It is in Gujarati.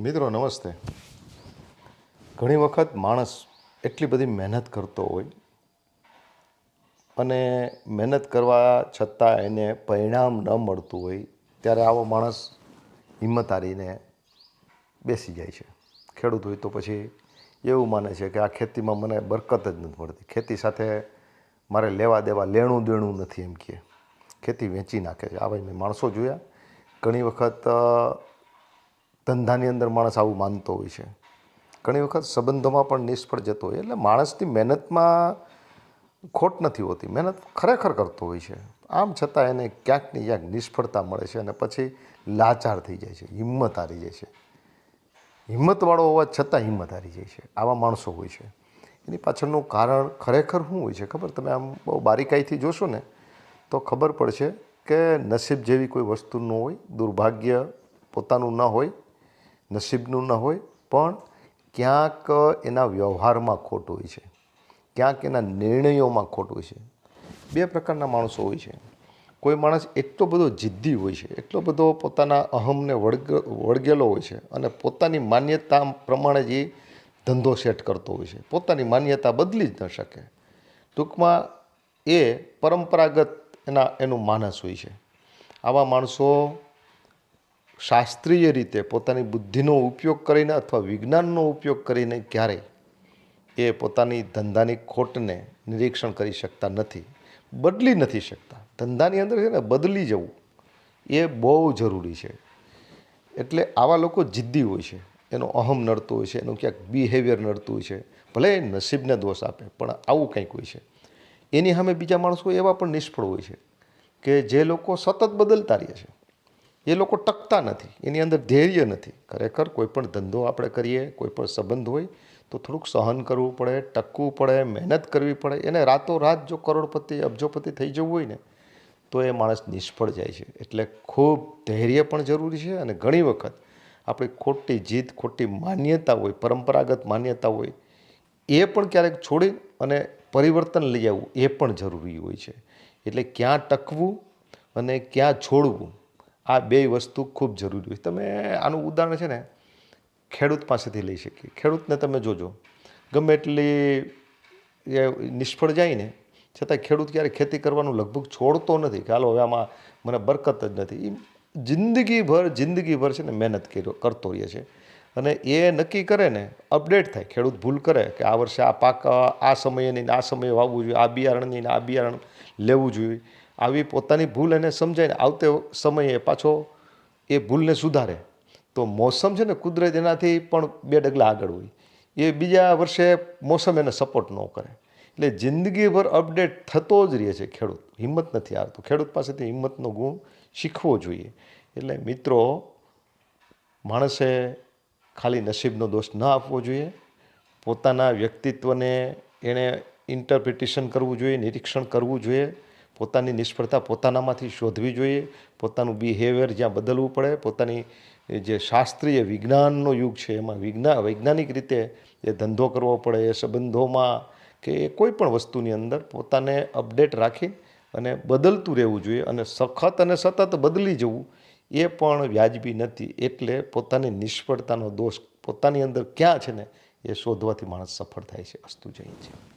મિત્રો, નમસ્તે. ઘણી વખત માણસ એટલી બધી મહેનત કરતો હોય અને મહેનત કરવા છતાં એને પરિણામ ન મળતું હોય, ત્યારે આવો માણસ હિંમત હારીને બેસી જાય છે. ખેડૂત હોય તો પછી એવું માને છે કે આ ખેતીમાં મને બરકત જ નથી મળતી. ખેતી સાથે મારે લેવા દેવા લેણું દેણું નથી એમ કહે. ખેતી વેચી નાખે છે. આવા મેં માણસો જોયા. ઘણી વખત ધંધાની અંદર માણસ આવું માનતો હોય છે. ઘણી વખત સંબંધોમાં પણ નિષ્ફળ જતો હોય. એટલે માણસની મહેનતમાં ખોટ નથી હોતી. મહેનત ખરેખર કરતો હોય છે. આમ છતાં એને ક્યાંક ને ક્યાંક નિષ્ફળતા મળે છે અને પછી લાચાર થઈ જાય છે. હિંમત હારી જાય છે. હિંમતવાળો હોવા છતાં હિંમત હારી જાય છે. આવા માણસો હોય છે. એની પાછળનું કારણ ખરેખર શું હોય છે ખબર? તમે આમ બહુ બારીકાઈથી જોશો ને, તો ખબર પડશે કે નસીબ જેવી કોઈ વસ્તુ ન હોય. દુર્ભાગ્ય પોતાનું ન હોય. નસીબનું ન હોય, પણ ક્યાંક એના વ્યવહારમાં ખોટ હોય છે. ક્યાંક એના નિર્ણયોમાં ખોટ હોય છે. બે પ્રકારના માણસો હોય છે. કોઈ માણસ એટલો બધો જિદ્દી હોય છે, એટલો બધો પોતાના અહમને વળગ, વળગેલો હોય છે અને પોતાની માન્યતા પ્રમાણે જ એ ધંધો સેટ કરતો હોય છે. પોતાની માન્યતા બદલી જ ન શકે. ટૂંકમાં એ પરંપરાગત એના, એનું માનસ હોય છે. આવા માણસો શાસ્ત્રીય રીતે પોતાની બુદ્ધિનો ઉપયોગ કરીને અથવા વિજ્ઞાનનો ઉપયોગ કરીને ક્યારેય એ પોતાની ધંધાની ખોટને નિરીક્ષણ કરી શકતા નથી, બદલી નથી શકતા. ધંધાની અંદર છે ને બદલી જવું એ બહુ જરૂરી છે. એટલે આવા લોકો જિદ્દી હોય છે. એનો અહમ નડતો હોય છે, એનું ક્યાંક બિહેવિયર નડતું હોય છે. ભલે નસીબને દોષ આપે, પણ આવું કંઈક હોય છે. એની સામે બીજા માણસો એવા પણ નિષ્ફળ હોય છે કે જે લોકો સતત બદલતા રહે છે. એ લોકો ટકતા નથી. એની અંદર ધૈર્ય નથી. ખરેખર કોઈ પણ ધંધો આપણે કરીએ, કોઈ પણ સંબંધ હોય, તો થોડુંક સહન કરવું પડે, ટકવું પડે, મહેનત કરવી પડે. એને રાતોરાત જો કરોડપતિ, અબજોપતિ થઈ જવું હોય ને, તો એ માણસ નિષ્ફળ જાય છે. એટલે ખૂબ ધૈર્ય પણ જરૂરી છે અને ઘણી વખત આપણી ખોટી જીત ખોટી માન્યતા હોય, પરંપરાગત માન્યતા હોય, એ પણ ક્યારેક છોડી અને પરિવર્તન લઈ આવવું એ પણ જરૂરી હોય છે. એટલે ક્યાં ટકવું અને ક્યાં છોડવું આ બે વસ્તુ ખૂબ જરૂરી હોય. તમે આનું ઉદાહરણ છે ને ખેડૂત પાસેથી લઈ શકીએ. ખેડૂતને તમે જોજો. ગમે એટલી એ નિષ્ફળ જાય ને છતાં ખેડૂત ક્યારે ખેતી કરવાનું લગભગ છોડતો નથી કે હાલો હવે આમાં મને બરકત જ નથી. એ જિંદગીભર જિંદગીભર છે ને મહેનત કર્યો, કરતો રહે છે. અને એ નક્કી કરે ને, અપડેટ થાય. ખેડૂત ભૂલ કરે કે આ વર્ષે આ પાક, આ સમયે નહીં, આ સમયે વાવવું જોઈએ, આ બિયારણ નહીં આ બિયારણ લેવું જોઈએ. આવી પોતાની ભૂલ એને આવતો આવતે સમયે પાછો એ ભૂલને સુધારે. તો મોસમ છે ને કુદરત એનાથી પણ બે ડગલા આગળ હોય. એ બીજા વર્ષે મોસમ એને સપોર્ટ ન કરે. એટલે જિંદગીભર અપડેટ થતો જ રહે છે ખેડૂત. હિંમત નથી આવતું ખેડૂત પાસેથી હિંમતનો ગુણ શીખવો જોઈએ. એટલે મિત્રો, માણસે ખાલી નસીબનો દોષ ન આપવો જોઈએ. પોતાના વ્યક્તિત્વને એણે ઇન્ટરપ્રિટેશન કરવું જોઈએ, નિરીક્ષણ કરવું જોઈએ. પોતાની નિષ્ફળતા પોતાનામાંથી શોધવી જોઈએ, પોતાનું બિહેવિયર જ્યાં બદલવું પડે, પોતાની જે શાસ્ત્રીય વિજ્ઞાનનો યુગ છે, એમાં વિજ્ઞાન વૈજ્ઞાનિક રીતે એ ધંધો કરવો પડે, એ સંબંધોમાં કે એ કોઈ પણ વસ્તુની અંદર પોતાને અપડેટ રાખી અને બદલતું રહેવું જોઈએ અને સખત અને સતત બદલી જવું, એ પણ વ્યાજબી નથી. એટલે પોતાની નિષ્ફળતાનો દોષ પોતાની અંદર ક્યાં છે ને, એ શોધવાથી માણસ સફળ થાય છે. અસ્તુ જય છે